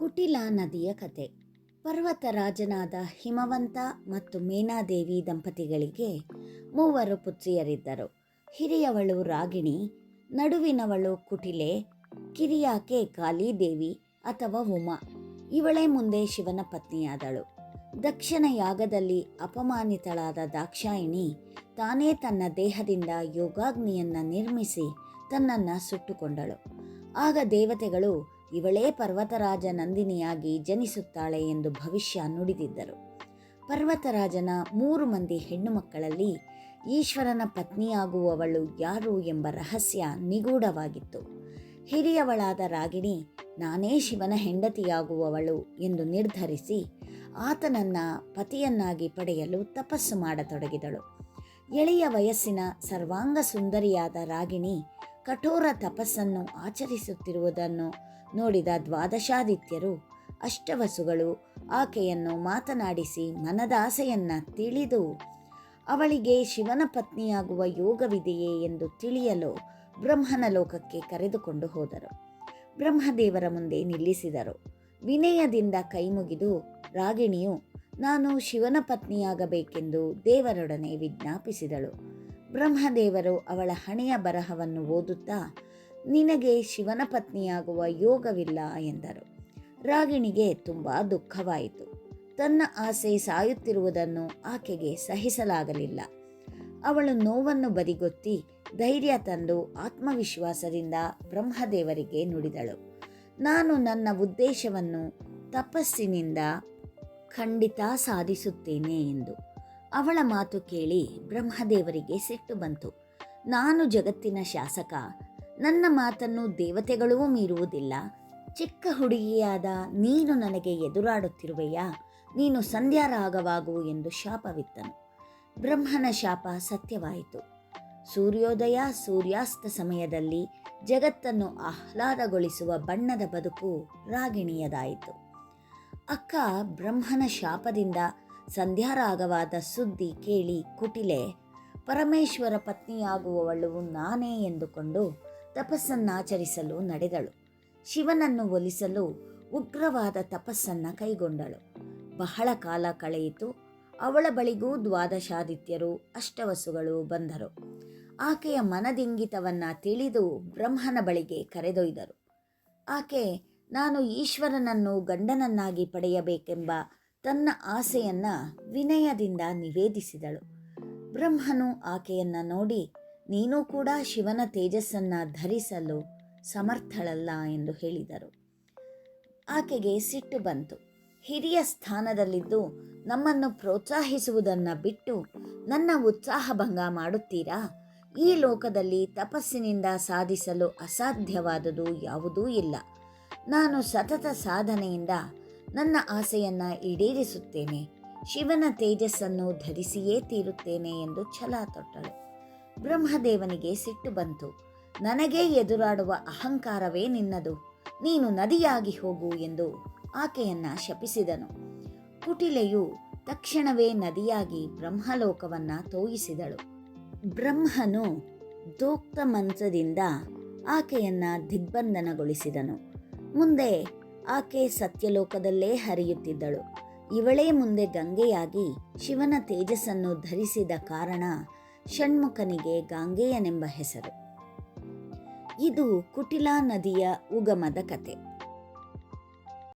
ಕುಟಿಲ ನದಿಯ ಕತೆ. ಪರ್ವತರಾಜನಾದ ಹಿಮವಂತ ಮತ್ತು ಮೇನಾದೇವಿ ದಂಪತಿಗಳಿಗೆ ಮೂವರು ಪುತ್ರಿಯರಿದ್ದರು. ಹಿರಿಯವಳು ರಾಗಿಣಿ, ನಡುವಿನವಳು ಕುಟಿಲೆ, ಕಿರಿಯಾಕೆ ಕಾಲಿದೇವಿ ಅಥವಾ ಉಮಾ. ಇವಳೇ ಮುಂದೆ ಶಿವನ ಪತ್ನಿಯಾದಳು. ದಕ್ಷಿಣ ಯಾಗದಲ್ಲಿ ಅಪಮಾನಿತಳಾದ ದಾಕ್ಷಾಯಿಣಿ ತಾನೇ ತನ್ನ ದೇಹದಿಂದ ಯೋಗಾಗ್ನಿಯನ್ನ ನಿರ್ಮಿಸಿ ತನ್ನನ್ನು ಸುಟ್ಟುಕೊಂಡಳು. ಆಗ ದೇವತೆಗಳು ಇವಳೇ ಪರ್ವತರಾಜ ನಂದಿನಿಯಾಗಿ ಜನಿಸುತ್ತಾಳೆ ಎಂದು ಭವಿಷ್ಯ ನುಡಿದಿದ್ದರು. ಪರ್ವತರಾಜನ ಮೂರು ಮಂದಿ ಹೆಣ್ಣು ಮಕ್ಕಳಲ್ಲಿ ಈಶ್ವರನ ಪತ್ನಿಯಾಗುವವಳು ಯಾರು ಎಂಬ ರಹಸ್ಯ ನಿಗೂಢವಾಗಿತ್ತು. ಹಿರಿಯವಳಾದ ರಾಗಿಣಿ, ನಾನೇ ಶಿವನ ಹೆಂಡತಿಯಾಗುವವಳು ಎಂದು ನಿರ್ಧರಿಸಿ ಆತನನ್ನ ಪತಿಯನ್ನಾಗಿ ಪಡೆಯಲು ತಪಸ್ಸು ಮಾಡತೊಡಗಿದಳು. ಎಳೆಯ ವಯಸ್ಸಿನ ಸರ್ವಾಂಗ ಸುಂದರಿಯಾದ ರಾಗಿಣಿ ಕಠೋರ ತಪಸ್ಸನ್ನು ಆಚರಿಸುತ್ತಿರುವುದನ್ನು ನೋಡಿದ ದ್ವಾದಶಾದಿತ್ಯರು ಅಷ್ಟವಸುಗಳು ಆಕೆಯನ್ನು ಮಾತನಾಡಿಸಿ ಮನದಾಸೆಯನ್ನು ತಿಳಿದು, ಅವಳಿಗೆ ಶಿವನ ಪತ್ನಿಯಾಗುವ ಯೋಗವಿದೆಯೇ ಎಂದು ತಿಳಿಯಲು ಬ್ರಹ್ಮನ ಲೋಕಕ್ಕೆ ಕರೆದುಕೊಂಡು ಹೋದರು. ಬ್ರಹ್ಮದೇವರ ಮುಂದೆ ನಿಲ್ಲಿಸಿದರು. ವಿನಯದಿಂದ ಕೈಮುಗಿದು ರಾಗಿಣಿಯು, ನಾನು ಶಿವನ ಪತ್ನಿಯಾಗಬೇಕೆಂದು ದೇವರೊಡನೆ ವಿಜ್ಞಾಪಿಸಿದಳು. ಬ್ರಹ್ಮದೇವರು ಅವಳ ಹಣೆಯ ಬರಹವನ್ನು ಓದುತ್ತಾ, ನಿನಗೆ ಶಿವನ ಪತ್ನಿಯಾಗುವ ಯೋಗವಿಲ್ಲ ಎಂದರು. ರಾಗಿಣಿಗೆ ತುಂಬ ದುಃಖವಾಯಿತು. ತನ್ನ ಆಸೆ ಸಾಯುತ್ತಿರುವುದನ್ನು ಆಕೆಗೆ ಸಹಿಸಲಾಗಲಿಲ್ಲ. ಅವಳು ನೋವನ್ನು ಬದಿಗೊತ್ತಿ ಧೈರ್ಯ ತಂದು ಆತ್ಮವಿಶ್ವಾಸದಿಂದ ಬ್ರಹ್ಮದೇವರಿಗೆ ನುಡಿದಳು. ನಾನು ನನ್ನ ಉದ್ದೇಶವನ್ನು ತಪಸ್ಸಿನಿಂದ ಖಂಡಿತ ಸಾಧಿಸುತ್ತೇನೆ ಎಂದು. ಅವಳ ಮಾತು ಕೇಳಿ ಬ್ರಹ್ಮದೇವರಿಗೆ ಸಿಟ್ಟು ಬಂತು. ನಾನು ಜಗತ್ತಿನ ಶಾಸಕ. ನನ್ನ ಮಾತನ್ನು ದೇವತೆಗಳೂ ಮೀರುವುದಿಲ್ಲ. ಚಿಕ್ಕ ಹುಡುಗಿಯಾದ ನೀನು ನನಗೆ ಎದುರಾಡುತ್ತಿರುವೆಯಾ? ನೀನು ಸಂಧ್ಯಾರಾಗವಾಗು ಎಂದು ಶಾಪವಿತ್ತನು. ಬ್ರಹ್ಮನ ಶಾಪ ಸತ್ಯವಾಯಿತು. ಸೂರ್ಯೋದಯ ಸೂರ್ಯಾಸ್ತ ಸಮಯದಲ್ಲಿ ಜಗತ್ತನ್ನು ಆಹ್ಲಾದಗೊಳಿಸುವ ಬಣ್ಣದ ಬದುಕು ರಾಗಿಣಿಯದಾಯಿತು. ಅಕ್ಕ ಬ್ರಹ್ಮನ ಶಾಪದಿಂದ ಸಂಧ್ಯಾರಾಗವಾದ ಸುದ್ದಿ ಕೇಳಿ ಕುಟಿಲೆ, ಪರಮೇಶ್ವರ ಪತ್ನಿಯಾಗುವವಳು ನಾನೇ ಎಂದುಕೊಂಡು ತಪಸ್ಸನ್ನಾಚರಿಸಲು ನಡೆದಳು. ಶಿವನನ್ನು ಒಲಿಸಲು ಉಗ್ರವಾದ ತಪಸ್ಸನ್ನ ಕೈಗೊಂಡಳು. ಬಹಳ ಕಾಲ ಕಳೆಯಿತು. ಅವಳ ಬಳಿಗೂ ದ್ವಾದಶಾದಿತ್ಯರು, ಅಷ್ಟವಸುಗಳು ಬಂದರು. ಆಕೆಯ ಮನದಿಂಗಿತವನ್ನ ತಿಳಿದು ಬ್ರಹ್ಮನ ಬಳಿಗೆ ಕರೆದೊಯ್ದರು. ಆಕೆ, ನಾನು ಈಶ್ವರನನ್ನು ಗಂಡನನ್ನಾಗಿ ಪಡೆಯಬೇಕೆಂಬ ತನ್ನ ಆಸೆಯನ್ನ ವಿನಯದಿಂದ ನಿವೇದಿಸಿದಳು. ಬ್ರಹ್ಮನು ಆಕೆಯನ್ನ ನೋಡಿ, ನೀನು ಕೂಡ ಶಿವನ ತೇಜಸ್ಸನ್ನ ಧರಿಸಲು ಸಮರ್ಥಳಲ್ಲ ಎಂದು ಹೇಳಿದರು. ಆಕೆಗೆ ಸಿಟ್ಟು ಬಂತು. ಹಿರಿಯ ಸ್ಥಾನದಲ್ಲಿದ್ದು, ನಮ್ಮನ್ನು ಪ್ರೋತ್ಸಾಹಿಸುವುದನ್ನು ಬಿಟ್ಟು ನನ್ನ ಉತ್ಸಾಹಭಂಗ ಮಾಡುತ್ತೀರಾ? ಈ ಲೋಕದಲ್ಲಿ ತಪಸ್ಸಿನಿಂದ ಸಾಧಿಸಲು ಅಸಾಧ್ಯವಾದುದು ಯಾವುದೂ ಇಲ್ಲ. ನಾನು ಸತತ ಸಾಧನೆಯಿಂದ ನನ್ನ ಆಸೆಯನ್ನ ಈಡೇರಿಸುತ್ತೇನೆ. ಶಿವನ ತೇಜಸ್ಸನ್ನು ಧರಿಸಿಯೇ ತೀರುತ್ತೇನೆ ಎಂದು ಛಲ ತೊಟ್ಟಳು. ಬ್ರಹ್ಮದೇವನಿಗೆ ಸಿಟ್ಟು ಬಂತು. ನನಗೆ ಎದುರಾಡುವ ಅಹಂಕಾರವೇ ನಿನ್ನದು. ನೀನು ನದಿಯಾಗಿ ಹೋಗು ಎಂದು ಆಕೆಯನ್ನ ಶಪಿಸಿದನು. ಕುಟಿಲೆಯು ತಕ್ಷಣವೇ ನದಿಯಾಗಿ ಬ್ರಹ್ಮಲೋಕವನ್ನ ತೋಯಿಸಿದಳು. ಬ್ರಹ್ಮನು ದೋಕ್ತ ಮಂತ್ರದಿಂದ ಆಕೆಯನ್ನ ದಿಗ್ಬಂಧನಗೊಳಿಸಿದನು. ಮುಂದೆ ಆಕೆ ಸತ್ಯಲೋಕದಲ್ಲೇ ಹರಿಯುತ್ತಿದ್ದಳು. ಇವಳೇ ಮುಂದೆ ಗಂಗೆಯಾಗಿ ಶಿವನ ತೇಜಸ್ಸನ್ನು ಧರಿಸಿದ ಕಾರಣ ಷಣ್ಮುಖನಿಗೆ ಗಾಂಗೆಯನೆಂಬ ಹೆಸರು. ಇದು ಕುಟಿಲಾ ನದಿಯ ಉಗಮದ ಕತೆ.